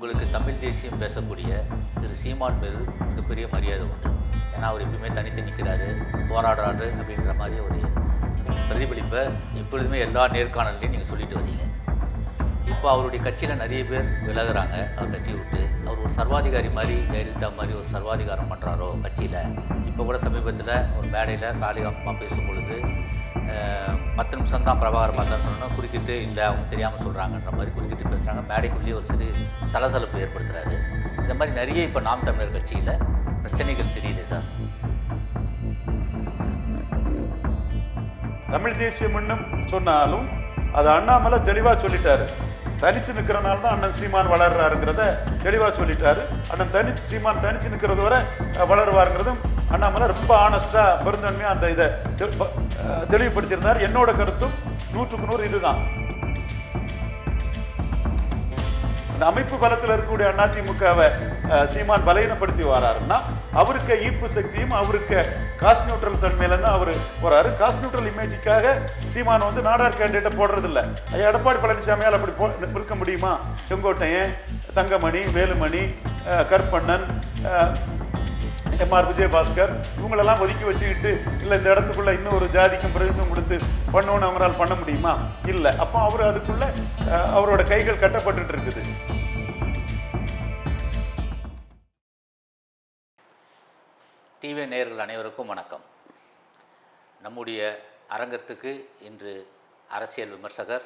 உங்களுக்கு தமிழ் தேசியம் பேசக்கூடிய திரு சீமான் மீது மிகப்பெரிய மரியாதை உண்டு. ஏன்னா அவர் எப்பயுமே தனித்து நிற்கிறாரு போராடுறாரு அப்படின்ற மாதிரி ஒரு பிரதிபலிப்பை எப்பொழுதுமே எல்லா நேர்காணல்லையும் நீங்கள் சொல்லிட்டு வரீங்க. இப்போ அவருடைய கட்சியில் நிறைய பேர் விலகுறாங்க. அவர் கட்சியை விட்டு அவர் ஒரு சர்வாதிகாரி மாதிரி ஜெயலலிதா மாதிரி ஒரு சர்வாதிகாரம் பண்ணுறாரோ கட்சியில். இப்போ கூட சமீபத்தில் ஒரு மேடையில் காளிகாமா பேசும் பொழுது பத்து நிமிஷம் தான் பிரபாகர் பார்த்தான்னு சொன்னால் குறுக்கிட்டு இல்லை அவங்க தெரியாமல் சொல்கிறாங்கன்ற மாதிரி குறுக்கிட்டு பேசுகிறாங்க மேடைக்குள்ளேயே ஒரு சிறு சலசலப்பு ஏற்படுத்துகிறாரு இந்த மாதிரி நிறைய இப்போ நாம் தமிழர் கட்சியில் பிரச்சனைகள் தெரியுது சார். தமிழ் தேசியம்னு சொன்னாலும் அது அண்ணாமலை தெளிவாக சொல்லிட்டாரு. தனிச்சு நிற்கிறனால தான் அண்ணன் சீமான் வளர்றாருங்கிறத தெளிவாக சொல்லிட்டாரு. அண்ணன் தனி சீமான் தனிச்சு நிற்கிறது வரை வளருவாருங்கிறதும் அண்ணாமலை ரொம்ப ஆனஸ்டாக பெருந்தன்மையாக அந்த இதை தெளிவுபடுத்தியிருந்தார். என்னோட கருத்தும் நூற்றுக்கு நூறு இதுதான். அந்த அமைப்பு பலத்தில் இருக்கக்கூடிய அதிமுகவை சீமான் பலகீனப்படுத்தி வராருன்னா அவருக்கு ஈர்ப்பு சக்தியும் அவருக்கு காஸ்ட் நியூட்ரல் தன்மையிலன்னு அவர் போறாரு. காஸ்ட் நியூட்ரல் இமேஜுக்காக சீமான் வந்து நாடார் கேண்டிடேட்டை போடுறதில்ல. ஐயா எடப்பாடி பழனிசாமியால் அப்படி போ இருக்க முடியுமா? செங்கோட்டையன் தங்கமணி வேலுமணி கற்பண்ணன் கருப்பண்ணன் எம்ஆர் விஜயபாஸ்கர் இவங்களெல்லாம் ஒதுக்கி வச்சுக்கிட்டு இல்லை இந்த இடத்துக்குள்ள இன்னும் ஒரு ஜாதிக்கும் பிரதிநிதித்துவம் கொடுத்து பண்ணணும்னு அவரால் பண்ண முடியுமா? இல்லை. அப்போ அவர் அதுக்குள்ள அவரோட கைகள் கட்டப்பட்டு இருக்குது. டிவி நேயர்கள் அனைவருக்கும் வணக்கம். நம்முடைய அரங்கத்துக்கு இன்று அரசியல் விமர்சகர்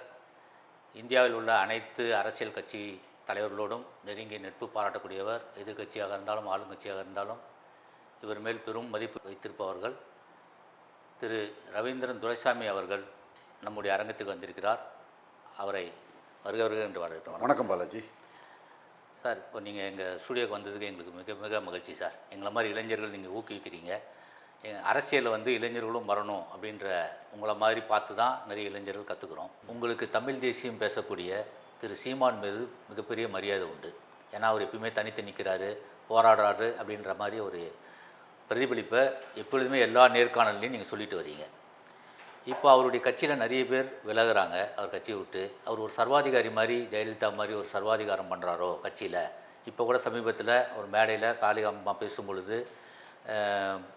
இந்தியாவில் உள்ள அனைத்து அரசியல் கட்சி தலைவர்களோடும் நெருங்கிய நட்பு பாராட்டக்கூடியவர் எதிர்க்கட்சியாக இருந்தாலும் ஆளுங்கட்சியாக இருந்தாலும் இவர் மேல் பெரும் மதிப்பு வைத்திருப்பவர்கள். திரு ரவீந்திரன் துரைசாமி அவர்கள் நம்முடைய அரங்கத்துக்கு வந்திருக்கிறார். அவரை வருக வருக என்று வரவேற்கிறோம். வணக்கம் பாலாஜி. சார் இப்போ நீங்கள் எங்கள் ஸ்டூடியோக்கு வந்ததுக்கு எங்களுக்கு மிக மிக மகிழ்ச்சி சார். எங்களை மாதிரி இளைஞர்கள் நீங்கள் ஊக்குவிக்கிறீங்க. அரசியலில் வந்து இளைஞர்களும் வரணும் அப்படின்ற உங்களை மாதிரி பார்த்து தான் நிறைய இளைஞர்கள் கற்றுக்குறோம் உங்களுக்கு தமிழ் தேசியம் பேசக்கூடிய திரு சீமான் மீது மிகப்பெரிய மரியாதை உண்டு. ஏன்னா அவர் எப்பயுமே தனித்து நிற்கிறாரு போராடுறாரு அப்படின்ற மாதிரி ஒரு பிரதிபலிப்பை எப்பொழுதுமே எல்லா நேர்காணல்லையும் நீங்கள் சொல்லிட்டு வரீங்க. இப்போ அவருடைய கட்சியில் நிறைய பேர் விலகுறாங்க. அவர் கட்சியை விட்டு. அவர் ஒரு சர்வாதிகாரி மாதிரி ஜெயலலிதா மாதிரி ஒரு சர்வாதிகாரம் பண்ணுறாரோ கட்சியில். இப்போ கூட சமீபத்தில் ஒரு மேடையில் காளிகாமா பேசும் பொழுது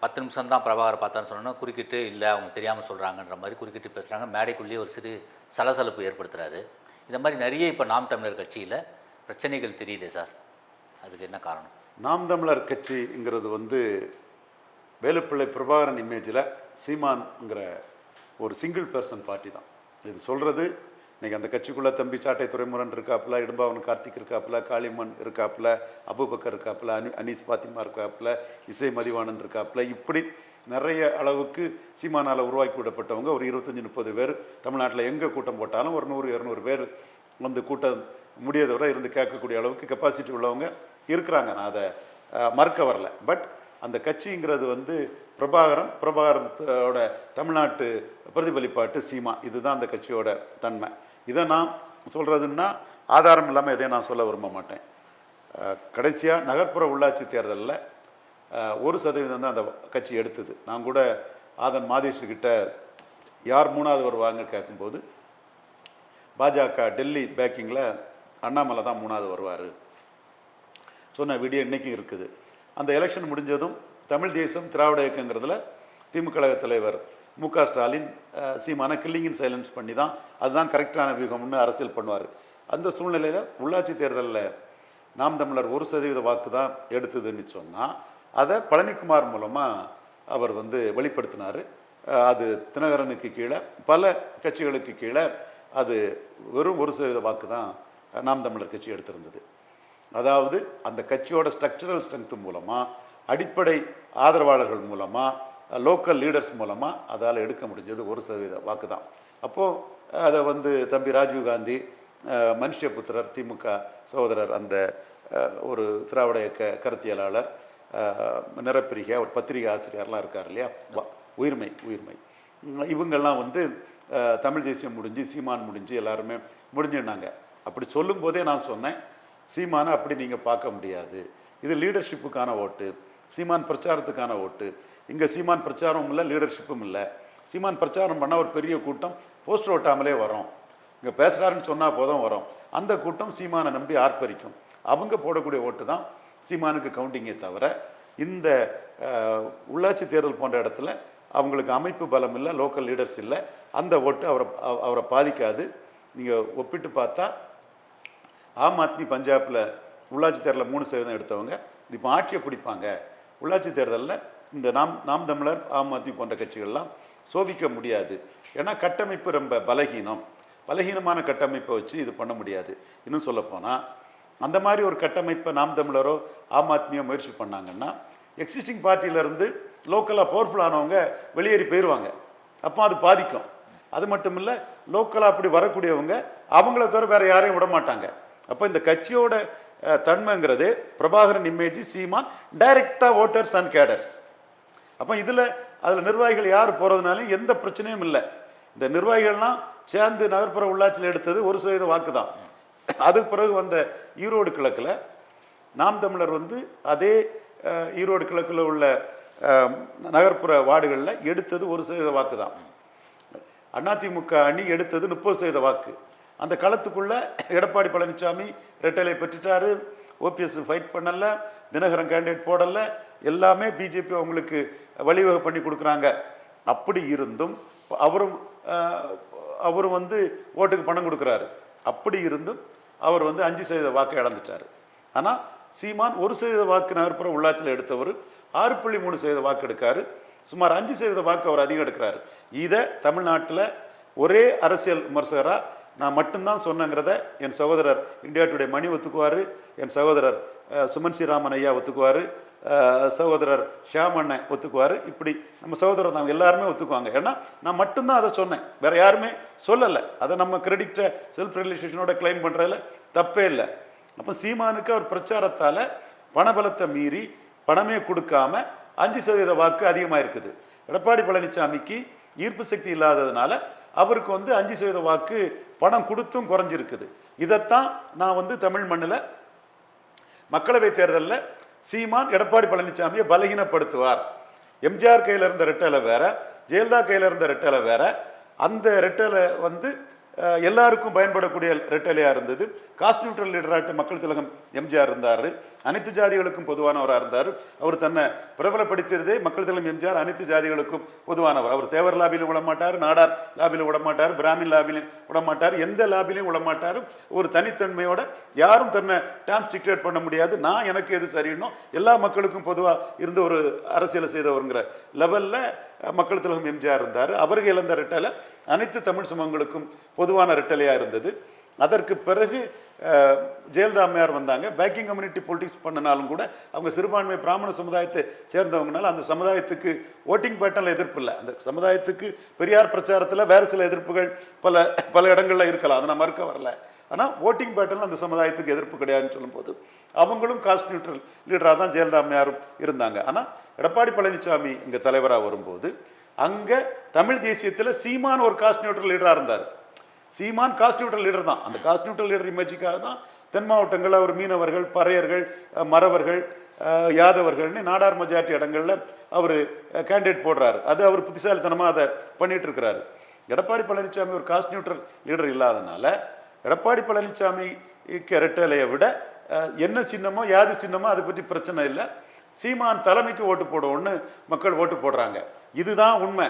பத்து நிமிஷம் தான் பிரபாகர் பார்த்தான்னு சொன்னோன்னா குறுக்கிட்டு இல்லை அவங்க தெரியாமல் சொல்கிறாங்கன்ற மாதிரி குறுக்கிட்டு பேசுகிறாங்க மேடைக்குள்ளேயே ஒரு சிறு சலசலப்பு ஏற்படுத்துகிறாரு இந்த மாதிரி நிறைய இப்போ நாம் தமிழர் கட்சியில் பிரச்சனைகள் தெரியுதே சார். அதுக்கு என்ன காரணம்? நாம் தமிழர் கட்சிங்கிறது வந்து வேலுப்பிள்ளை பிரபாகரன் இமேஜில் சீமான்ங்கிற ஒரு சிங்கிள் பர்சன் பார்ட்டி தான். இது சொல்கிறது இன்றைக்கி அந்த கட்சிக்குள்ளே தம்பி சாட்டை துறைமுரன் இருக்காப்புல இடும்பாவன் கார்த்திக் இருக்காப்புல காளிமன் இருக்காப்புல அபுபக்கர் இருக்காப்புல அனி அனீஸ் பாத்திமா இருக்காப்புல இசை மதிவாணன் இருக்காப்புல இப்படி நிறைய அளவுக்கு சீமானால் உருவாக்கி விடப்பட்டவங்க ஒரு இருபத்தஞ்சி முப்பது பேர். தமிழ்நாட்டில் எங்கே கூட்டம் போட்டாலும் ஒரு நூறு இரநூறு பேர் வந்து கூட்டம் முடியாதவரை இருந்து கேட்கக்கூடிய அளவுக்கு கெப்பாசிட்டி உள்ளவங்க இருக்கிறாங்க. நான் அதை மறுக்க வரல. பட் அந்த கட்சிங்கிறது வந்து பிரபாகரன் பிரபாகரத்தோட தமிழ்நாட்டு பிரதிபலிப்பாட்டு சீமா. இதுதான் அந்த கட்சியோட தன்மை. இதை நான் சொல்கிறதுன்னா ஆதாரம் இல்லாமல் எதையும் நான் சொல்ல விரும்ப மாட்டேன். கடைசியாக நகர்ப்புற உள்ளாட்சி தேர்தலில் ஒரு சதவீதம் தான் அந்த கட்சி எடுத்தது. நான் கூட ஆதன் மாதேஷுக்கிட்ட யார் மூணாவது வருவாங்க? கேட்கும்போது பாஜக டெல்லி பேக்கிங்கில் அண்ணாமலை தான் மூணாவது வருவார். சொன்ன வீடியோ இன்றைக்கும் இருக்குது. அந்த எலெக்ஷன் முடிஞ்சதும் தமிழ் தேசம் திராவிட இயக்கங்கிறதுல திமுக கழக தலைவர் மு க ஸ்டாலின் சீமான கில்லிங்கின் சைலன்ஸ் பண்ணி தான் அதுதான் கரெக்டான வியூகம்னு அரசியல் பண்ணுவார். அந்த சூழ்நிலையில் உள்ளாட்சி தேர்தலில் நாம் தமிழர் ஒரு சதவீத வாக்கு தான் எடுத்ததுன்னு சொன்னால் அதை பழனிக்குமார் மூலமாக அவர் வந்து வெளிப்படுத்தினார். அது தினகரனுக்கு கீழே பல கட்சிகளுக்கு கீழே அது வெறும் ஒரு சதவீத வாக்கு தான் நாம் தமிழர் கட்சி எடுத்திருந்தது. அதாவது அந்த கட்சியோட ஸ்ட்ரக்சரல் ஸ்ட்ரென்த் மூலமாக அடிப்படை ஆதரவாளர்கள் மூலமாக லோக்கல் லீடர்ஸ் மூலமாக அதால் எடுக்க முடிஞ்சது ஒரு சதவீத வாக்கு தான் அப்போது அதை வந்து தம்பி ராஜீவ்காந்தி காந்தி மனுஷபுத்திரர் திமுக சகோதரர் அந்த ஒரு திராவிட இயக்க கருத்தியலாளர் நிறப்பிரிகை ஒரு பத்திரிகை ஆசிரியர்லாம் இருக்கார் இல்லையா? உயிர்மை உயிர்மை. இவங்கெல்லாம் வந்து தமிழ் தேசியம் முடிஞ்சு சீமான் முடிஞ்சு எல்லாருமே முடிஞ்சிருந்தாங்க. அப்படி சொல்லும்போதே நான் சொன்னேன் சீமானை அப்படி நீங்கள் பார்க்க முடியாது. இது லீடர்ஷிப்புக்கான ஓட்டு. சீமான் பிரச்சாரத்துக்கான ஓட்டு. இங்கே சீமான் பிரச்சாரமும் இல்லை லீடர்ஷிப்பும் இல்லை. சீமான் பிரச்சாரம் பண்ணால் ஒரு பெரிய கூட்டம் போஸ்டர் ஓட்டாமலே வரும். இங்கே பேசுகிறாருன்னு சொன்னால் போதும் வரும். அந்த கூட்டம் சீமானை நம்பி ஆர்ப்பரிக்கும். அவங்க போடக்கூடிய ஓட்டு தான் சீமானுக்கு கவுண்டிங்கே தவிர இந்த உள்ளாட்சி தேர்தல் போன்ற இடத்துல அவங்களுக்கு அமைப்பு பலம் இல்லை லோக்கல் லீடர்ஸ் இல்லை அந்த ஓட்டு அவரை அவ- அவரை பாதிக்காது. நீங்கள் ஒப்பிட்டு பார்த்தா ஆம் ஆத்மி பஞ்சாபில் உள்ளாட்சி தேர்தலில் மூணு சதவீதம் எடுத்தவங்க. இப்போ ஆட்சியை பிடிப்பாங்க. உள்ளாட்சி தேர்தலில் இந்த நாம் நாம் தமிழர் ஆம் ஆத்மி போன்ற கட்சிகள்லாம் சோபிக்க முடியாது. ஏன்னா கட்டமைப்பு ரொம்ப பலகீனம். பலகீனமான கட்டமைப்பை வச்சு இது பண்ண முடியாது. இன்னும் சொல்லப்போனால் அந்த மாதிரி ஒரு கட்டமைப்பை நாம் தமிழரோ ஆம் ஆத்மியோ முயற்சி பண்ணாங்கன்னா எக்ஸிஸ்டிங் பார்ட்டியிலேருந்து லோக்கலாக பவர்ஃபுல்லானவங்க வெளியேறி போயிடுவாங்க அப்போ அது பாதிக்கும். அது மட்டும் இல்லை லோக்கலாக அப்படி வரக்கூடியவங்க அவங்கள தவிர வேறு யாரையும் விட மாட்டாங்க அப்போ இந்த கட்சியோட தன்மைங்கிறது பிரபாகரன் இமேஜ் சீமான் டைரக்டாக ஓட்டர்ஸ் அண்ட் கேடர்ஸ் அப்போ இதில் அதில் நிர்வாகிகள் யார் போகிறதுனாலும் எந்த பிரச்சனையும் இல்லை. இந்த நிர்வாகிகள்லாம் சேர்ந்து நகர்ப்புற உள்ளாட்சியில் எடுத்தது ஒரு சதவீத வாக்கு தான் அதுக்கு பிறகு வந்த ஈரோடு கிழக்கில் நாம் தமிழர் வந்து அதே ஈரோடு கிழக்கில் உள்ள நகர்ப்புற வார்டுகளில் எடுத்தது ஒரு சதவீத வாக்கு தான் அதிமுக அணி எடுத்தது முப்பது சதவீத வாக்கு. அந்த களத்துக்குள்ளே எடப்பாடி பழனிசாமி ரெட்டலை பெற்றுட்டாரு. ஓபிஎஸ் ஃபைட் பண்ணலை. தினகரன் கேண்டிடேட் போடல. எல்லாமே பிஜேபி அவங்களுக்கு வழிவகை பண்ணி கொடுக்குறாங்க. அப்படி இருந்தும் அவரும் அவரும் வந்து ஓட்டுக்கு பணம் கொடுக்குறாரு. அப்படி இருந்தும் அவர் வந்து அஞ்சு சதவீத வாக்கை இழந்துட்டார். ஆனால் சீமான் ஒரு சதவீத வாக்கு நகர்ப்புற உள்ளாட்சியில் எடுத்தவர் ஆறு புள்ளி மூணு சதவீத வாக்கு எடுக்காரு. சுமார் அஞ்சு சதவீத வாக்கு அவர் அதிகம் எடுக்கிறாரு. இதை தமிழ்நாட்டில் ஒரே அரசியல் விமர்சகராக நான் மட்டும்தான் சொன்னேங்கிறத என் சகோதரர் இந்தியா டுடே மணி ஒத்துக்குவார் என் சகோதரர் சுமன் ஸ்ரீராமன் ஐயா ஒத்துக்குவார் சகோதரர் ஷியாம் அண்ணன் ஒத்துக்குவார். இப்படி நம்ம சகோதரர் நாங்கள் எல்லாருமே ஒத்துக்குவாங்க. ஏன்னா நான் மட்டும்தான் அதை சொன்னேன். வேற யாருமே சொல்லலை. அதை நம்ம கிரெடிட்டை செல்ஃப் ரியலைசேஷனோட கிளைம் பண்ணுறதுல தப்பே இல்லை. அப்போ சீமானுக்கு அவர் பிரச்சாரத்தால் பணபலத்தை மீறி பணமே கொடுக்காம அஞ்சு சதவீத வாக்கு அதிகமாக இருக்குது எடப்பாடி பழனிசாமிக்கு ஈர்ப்பு சக்தி இல்லாததுனால அவருக்கு வந்து அஞ்சு சதவீத வாக்கு பணம் கொடுத்தும் குறைஞ்சிருக்குது. இதைத்தான் நான் வந்து தமிழ் மண்ணில் மக்களவை தேர்தலில் சீமான் எடப்பாடி பழனிசாமியை பலகீனப்படுத்துவார். எம்ஜிஆர் கையில் இருந்த ரெட்டலை வேற ஜெயலலிதா கையில் இருந்த ரெட்டலை வேற அந்த ரெட்டலை வந்து எல்லாருக்கும் பயன்படக்கூடிய ரெட்டலையாக இருந்தது. காஸ்ட் நியூட்ரல் லீடராட்டு மக்கள் திலகம் எம்ஜிஆர் இருந்தார். அனைத்து ஜாதிகளுக்கும் பொதுவானவராக இருந்தார். அவர் தன்னை பிரபலப்படுத்தியதே மக்கள் தலம் எம்ஜிஆர் அனைத்து ஜாதிகளுக்கும் பொதுவானவர். அவர் தேவர் லாபியிலும் விடமாட்டார் நாடார் லாபியிலும் விடமாட்டார் பிராமின் லாபிலையும் விடமாட்டார் எந்த லாபிலையும் விடமாட்டார் ஒரு தனித்தன்மையோட யாரும் தன்னை டேம் டிக்டேட் பண்ண முடியாது. நான் எனக்கு எது சரின்னோ எல்லா மக்களுக்கும் பொதுவாக இருந்த ஒரு அரசியலை செய்தவருங்கிற லெவலில் மக்கள் திலகம் எம்ஜிஆர் இருந்தார். அவருக்கு இழந்த ரெட்டலை அனைத்து தமிழ் சமூகங்களுக்கும் பொதுவான ரெட்டலையாக இருந்தது. அதற்கு பிறகு ஜெயலலிதா அம்மையார் வந்தாங்க. பேக்கிங் கம்யூனிட்டி பொலிட்டிக்ஸ் பண்ணினாலும் கூட அவங்க சிறுபான்மை பிராமண சமுதாயத்தை சேர்ந்தவங்கனால அந்த சமுதாயத்துக்கு ஓட்டிங் பேட்டர்னில் எதிர்ப்பு இல்லை. அந்த சமுதாயத்துக்கு பெரியார் பிரச்சாரத்தில் வேறு சில எதிர்ப்புகள் பல பல இடங்களில் இருக்கலாம். அதை நான் மறுக்க வரல. ஆனால் ஓட்டிங் பேட்டர்னில் அந்த சமுதாயத்துக்கு எதிர்ப்பு கிடையாதுன்னு சொல்லும்போது அவங்களும் காஸ்ட் நியூட்ரல் லீடராக தான் ஜெயலலிதா அம்மையாரும் இருந்தாங்க. ஆனால் எடப்பாடி பழனிசாமி இங்கே தலைவராக வரும்போது அங்கே தமிழ் தேசியத்தில் சீமான் ஒரு காஸ்ட் நியூட்ரல் லீடராக இருந்தார். சீமான் காஸ்ட் நியூட்ரல் லீடர் தான். அந்த காஸ்ட் நியூட்ரல் லீடர் இமேஜுக்காக தான் தென் மாவட்டங்களில் அவர் மீனவர்கள் பறையர்கள் மறவர்கள் யாதவர்கள்னு நாடார் மெஜாரிட்டி இடங்களில் அவர் கேண்டிடேட் போடுறாரு. அது அவர் புத்திசாலித்தனமாக அதை பண்ணிட்டு இருக்கிறாரு எடப்பாடி பழனிசாமி ஒரு காஸ்ட் நியூட்ரல் லீடர் இல்லாதனால எடப்பாடி பழனிசாமிக்கு ரெட்டலையை விட என்ன சின்னமோ யாது சின்னமோ அதை பற்றி பிரச்சனை இல்லை. சீமான் தலைமைக்கு ஓட்டு போடுவோன்னு மக்கள் ஓட்டு போடுறாங்க. இதுதான் உண்மை.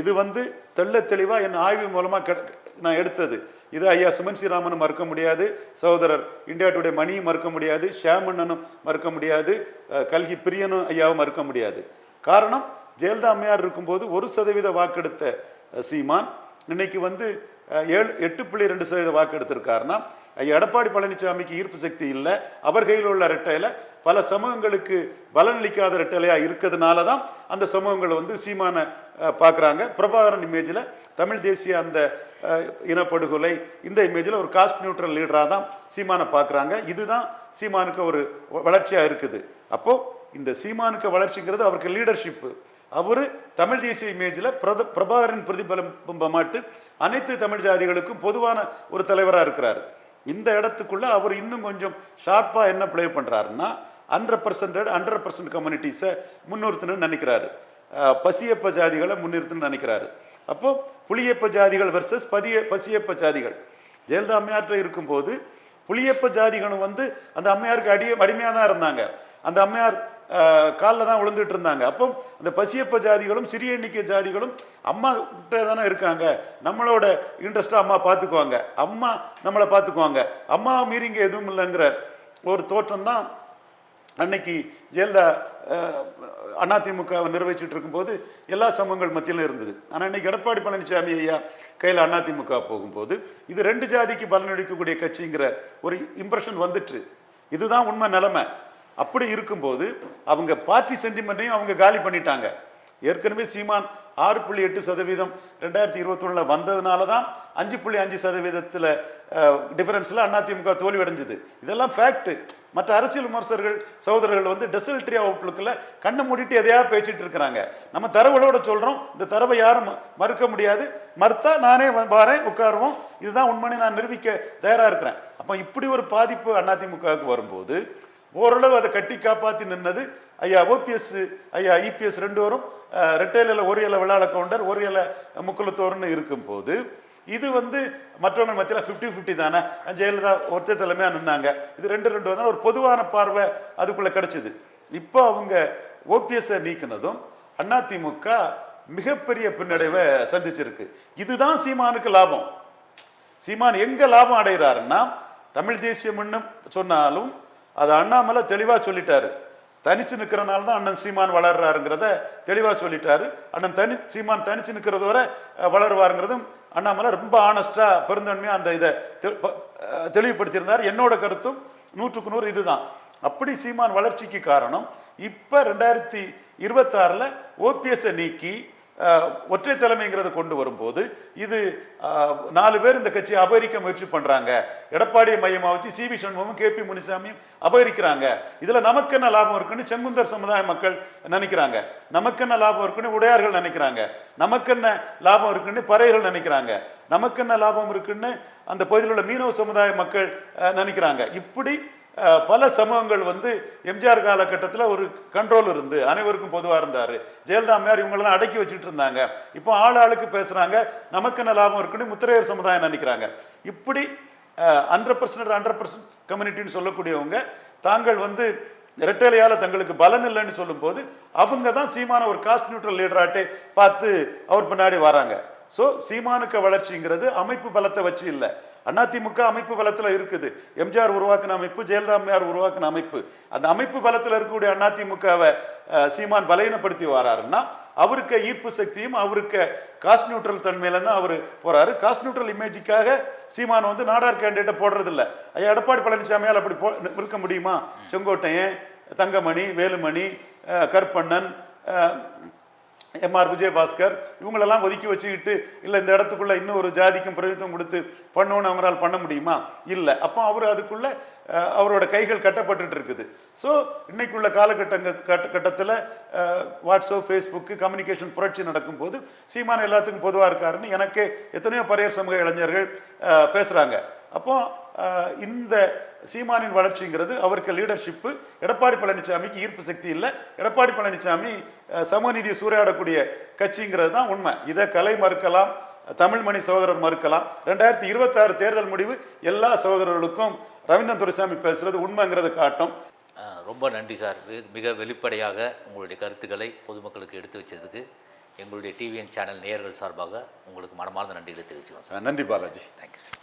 இது வந்து தெள்ள தெளிவாக என் ஆய்வு மூலமாக நான் எடுத்தது. இது ஐயா சுமன் ஸ்ரீராமனும் மறுக்க முடியாது சகோதரர் இந்தியா டுடே மணியும் மறுக்க முடியாது ஷியாமண்ணனும் மறுக்க முடியாது கல்கி பிரியனும் ஐயாவும் மறுக்க முடியாது. காரணம் ஜெயலலிதா அம்மையார் இருக்கும்போது ஒரு சதவீத வாக்கெடுத்த சீமான் இன்னைக்கு வந்து ஏழு எட்டு புள்ளி ரெண்டு சதவீத வாக்கு எடுத்திருக்காருன்னா எடப்பாடி பழனிசாமிக்கு ஈர்ப்பு சக்தி இல்லை அவர் கையில் உள்ள ரெட்டையில பல சமூகங்களுக்கு பலனளிக்காத ரெட்டலையா இருக்கிறதுனால தான் அந்த சமூகங்கள் வந்து சீமானை பார்க்குறாங்க பிரபாகரன் இமேஜில் தமிழ் தேசிய அந்த இனப்படுகொலை இந்த இமேஜில் ஒரு காஸ்ட் நியூட்ரல் லீடராக தான் சீமானை பார்க்குறாங்க இதுதான் சீமானுக்கு ஒரு வளர்ச்சியாக இருக்குது. அப்போது இந்த சீமானுக்கு வளர்ச்சிங்கிறது அவருக்கு லீடர்ஷிப்பு அவர் தமிழ் தேசிய இமேஜில் பிரத பிரபாகரன் பிரதிபலிப்பமாட்டு அனைத்து தமிழ் ஜாதிகளுக்கும் பொதுவான ஒரு தலைவராக இருக்கிறார். இந்த இடத்துக்குள்ள அவர் இன்னும் கொஞ்சம் ஷார்ப்பாக என்ன ப்ளே பண்ணுறாருன்னா ஹண்ட்ரட் பர்சன்டட் ஹண்ட்ரட் பர்சன்ட் கம்யூனிட்டிஸை முன்னிறுத்தணும்னு நினைக்கிறாரு. பசியப்ப ஜாதிகளை முன்னிறுத்தணும்னு நினைக்கிறாரு. அப்போ புளியப்ப ஜாதிகள் வர்சஸ் பதிய பசியப்ப ஜாதிகள். ஜெயலலிதா அம்மையாற்ற இருக்கும்போது புளியப்ப ஜாதிகளும் வந்து அந்த அம்மையாருக்கு அடி அடிமையாக தான் இருந்தாங்க. அந்த அம்மையார் காலில் தான் விழுந்துட்டு இருந்தாங்க அப்போ அந்த பசியப்ப ஜாதிகளும் சிறிய எண்ணிக்கை ஜாதிகளும் அம்மா கிட்ட தானே இருக்காங்க. நம்மளோட இன்ட்ரெஸ்ட்டாக அம்மா பார்த்துக்குவாங்க. அம்மா நம்மளை பார்த்துக்குவாங்க. அம்மா மீறிங்க எதுவும் இல்லைங்கிற ஒரு தோற்றம் தான் அன்னைக்கு ஜெயலலிதா அதிமுக நிர்வகிச்சுட்டு இருக்கும்போது எல்லா சமூகங்கள் மத்தியிலும் இருந்தது. ஆனால் இன்னைக்கு எடப்பாடி பழனிசாமி ஐயா கையில் அதிமுக போகும்போது இது ரெண்டு ஜாதிக்கு பலனளிக்கக்கூடிய கட்சிங்கிற ஒரு இம்ப்ரெஷன் வந்துட்டு. இதுதான் உண்மை நிலைமை. அப்படி இருக்கும்போது அவங்க பார்ட்டி சென்டிமெண்ட்டையும் அவங்க காலி பண்ணிட்டாங்க. ஏற்கனவே சீமான் ஆறு புள்ளி எட்டு சதவீதம் ரெண்டாயிரத்தி இருபத்தொன்னில் வந்ததுனால தான் அஞ்சு புள்ளி அஞ்சு சதவீதத்தில் டிஃபரன்ஸில் அதிமுக தோல்வியடைஞ்சது. இதெல்லாம் ஃபேக்ட்டு மற்ற அரசியல் விமர்சகர்கள் சகோதரர்கள் வந்து டெசல்ட்ரி அவுட்லுக்கில் கண்ணை மூடிட்டு எதையாவது பேசிகிட்டு இருக்கிறாங்க. நம்ம தரவுகளோட சொல்கிறோம் இந்த தரவை யாரும் ம- மறுக்க முடியாது. மறுத்தா நானே வாரேன் வரேன் உட்காருவோம். இதுதான் உண்மையை நான் நிரூபிக்க தயாராக இருக்கிறேன். அப்போ இப்படி ஒரு பாதிப்பு அதிமுகவுக்கு வரும்போது ஓரளவு அதை கட்டி காப்பாற்றி நின்னது. ஐயா ஓபிஎஸ் ஐயா இபிஎஸ் ரெண்டு வரும். ரெட்டையில ஒரு இலை விழாள கவுண்டர் ஒரு இலை இருக்கும் இருக்கும்போது இது வந்து மற்றவங்க மத்தியில் ஃபிஃப்டி ஃபிஃப்டி தானே? ஜெயலலிதா ஒருத்தர் தலைமையாக நின்னாங்க. இது ரெண்டு ரெண்டு வந்து ஒரு பொதுவான பார்வை அதுக்குள்ளே கிடச்சிது. இப்போ அவங்க ஓபிஎஸ்ஸை நீக்கினதும் அதிமுக மிகப்பெரிய பின்னடைவை சந்திச்சிருக்கு. இதுதான் சீமானுக்கு லாபம். சீமான் எங்கே லாபம் அடைகிறாருன்னா தமிழ் தேசியம்னு சொன்னாலும் அது அண்ணாமலை தெளிவாக சொல்லிட்டாரு. தனிச்சு நிற்கிறனால தான் அண்ணன் சீமான் வளர்றாருங்கிறத தெளிவாக சொல்லிட்டாரு. அண்ணன் தனி சீமான் தனிச்சு நிற்கிறது வரை வளருவாருங்கிறதும் அண்ணாமலை ரொம்ப ஆனஸ்டாக பெருந்தன்மையாக அந்த இதை தெ- ப- தெளிவுபடுத்தியிருந்தார். என்னோட கருத்தும் நூற்றுக்கு நூறு இதுதான். அப்படி சீமான் வளர்ச்சிக்கு காரணம் இப்போ ரெண்டாயிரத்தி இருபத்தாறில் ஓபிஎஸ்ஸை நீக்கி ஒற்றை தலைமைங்கிறத கொண்டு வரும்போது இது நாலு பேர் இந்த கட்சியை அபகரிக்க முயற்சி பண்ணுறாங்க எடப்பாடியை மையமாக வச்சு சி வி சண்முகமும் கே பி முனிசாமியும் அபகரிக்கிறாங்க. இதில் நமக்கு என்ன லாபம் இருக்குன்னு செங்குந்தர் சமுதாய மக்கள் நினைக்கிறாங்க. நமக்கு என்ன லாபம் இருக்குன்னு உடையார்கள் நினைக்கிறாங்க. நமக்கு என்ன லாபம் இருக்குன்னு பறையர்கள் நினைக்கிறாங்க. நமக்கு என்ன லாபம் இருக்குன்னு அந்த பகுதியில் உள்ள மீனவ சமுதாய மக்கள் நினைக்கிறாங்க. இப்படி பல சமூகங்கள் வந்து எம்ஜிஆர் காலகட்டத்தில் ஒரு கண்ட்ரோல் இருந்து அனைவருக்கும் பொதுவாக இருந்தார். ஜெயலலிதா அம்மையார் இவங்களெல்லாம் அடக்கி வச்சுட்டு இருந்தாங்க. இப்போ ஆள் ஆளுக்கு பேசுகிறாங்க நமக்கு என்ன லாபம் இருக்குன்னு முத்திரையர் சமுதாயம் நினைக்கிறாங்க. இப்படி ஹண்ட்ரட் பர்சன்ட் ஹண்ட்ரட் பர்சன்ட் கம்யூனிட்டின்னு சொல்லக்கூடியவங்க தாங்கள் வந்து ரெட்டலையால் தங்களுக்கு பலன் இல்லைன்னு சொல்லும்போது அவங்க தான் சீமான ஒரு காஸ்ட் நியூட்ரல் லீடராட்டே பார்த்து அவர் பின்னாடி வராங்க. ஸோ சீமானுக்கு வளர்ச்சிங்கிறது அமைப்பு பலத்தை வச்சு இல்லை. அதிமுக அமைப்பு பலத்தில் இருக்குது. எம்ஜிஆர் உருவாக்கின அமைப்பு ஜெயலலிதா அம்மையார் உருவாக்கின அமைப்பு. அந்த அமைப்பு பலத்தில் இருக்கக்கூடிய அதிமுகவை சீமான் பலவீனப்படுத்தி வராருன்னா அவருக்கு ஈர்ப்பு சக்தியும் அவருக்கு காஸ்ட் நியூட்ரல் தன்மையிலேருந்து அவர் போகிறாரு காஸ்ட் நியூட்ரல் இமேஜுக்காக சீமான் வந்து நாடார் கேண்டிடேட்டை போடுறதில்ல. ஐயா எடப்பாடி பழனிசாமியால் அப்படி போ இருக்க முடியுமா? செங்கோட்டையன் தங்கமணி வேலுமணி அஹ், கருப்பண்ணன் எம்ஆர் விஜயபாஸ்கர் இவங்களெல்லாம் ஒதுக்கி வச்சுக்கிட்டு இல்லை இந்த இடத்துக்குள்ள இன்னும் ஒரு ஜாதிக்கும் பிரதித்துவம் கொடுத்து பண்ணணும்னு அவரால் பண்ண முடியுமா? இல்லை. அப்போ அவர் அதுக்குள்ள அவரோட கைகள் கட்டப்பட்டுட்டு இருக்குது. ஸோ இன்னைக்குள்ள காலகட்டங்கள் கட்ட கட்டத்தில் வாட்ஸ்அப் ஃபேஸ்புக்கு கம்யூனிகேஷன் புரட்சி நடக்கும்போது சீமான எல்லாத்துக்கும் பொதுவாக இருக்காருன்னு எனக்கே எத்தனையோ பரையர் சமூக இளைஞர்கள் பேசுகிறாங்க அப்போது அப்போ இந்த சீமானின் வளர்ச்சிங்கிறது அவருக்கு லீடர்ஷிப்பு எடப்பாடி பழனிசாமிக்கு ஈர்ப்பு சக்தி இல்லை. எடப்பாடி பழனிசாமி அஹ், சமூக நீதியை சூறையாடக்கூடிய கட்சிங்கிறது தான் உண்மை. இதை கலை மறுக்கலாம் தமிழ்மணி சகோதரர் மறுக்கலாம். ரெண்டாயிரத்தி இருபத்தாறு தேர்தல் முடிவு எல்லா சகோதரர்களுக்கும் ரவீந்திரன் துரைசாமி பேசுறது உண்மைங்கிறத காட்டும். ரொம்ப நன்றி சார். மிக வெளிப்படையாக உங்களுடைய கருத்துக்களை பொதுமக்களுக்கு எடுத்து வச்சதுக்கு எங்களுடைய டிவிஎன் சேனல் நேயர்கள் சார்பாக உங்களுக்கு மனமார்ந்த நன்றிகளை தெரிவிச்சுக்கிறோம் சார். நன்றி பாலாஜி. Thank you sir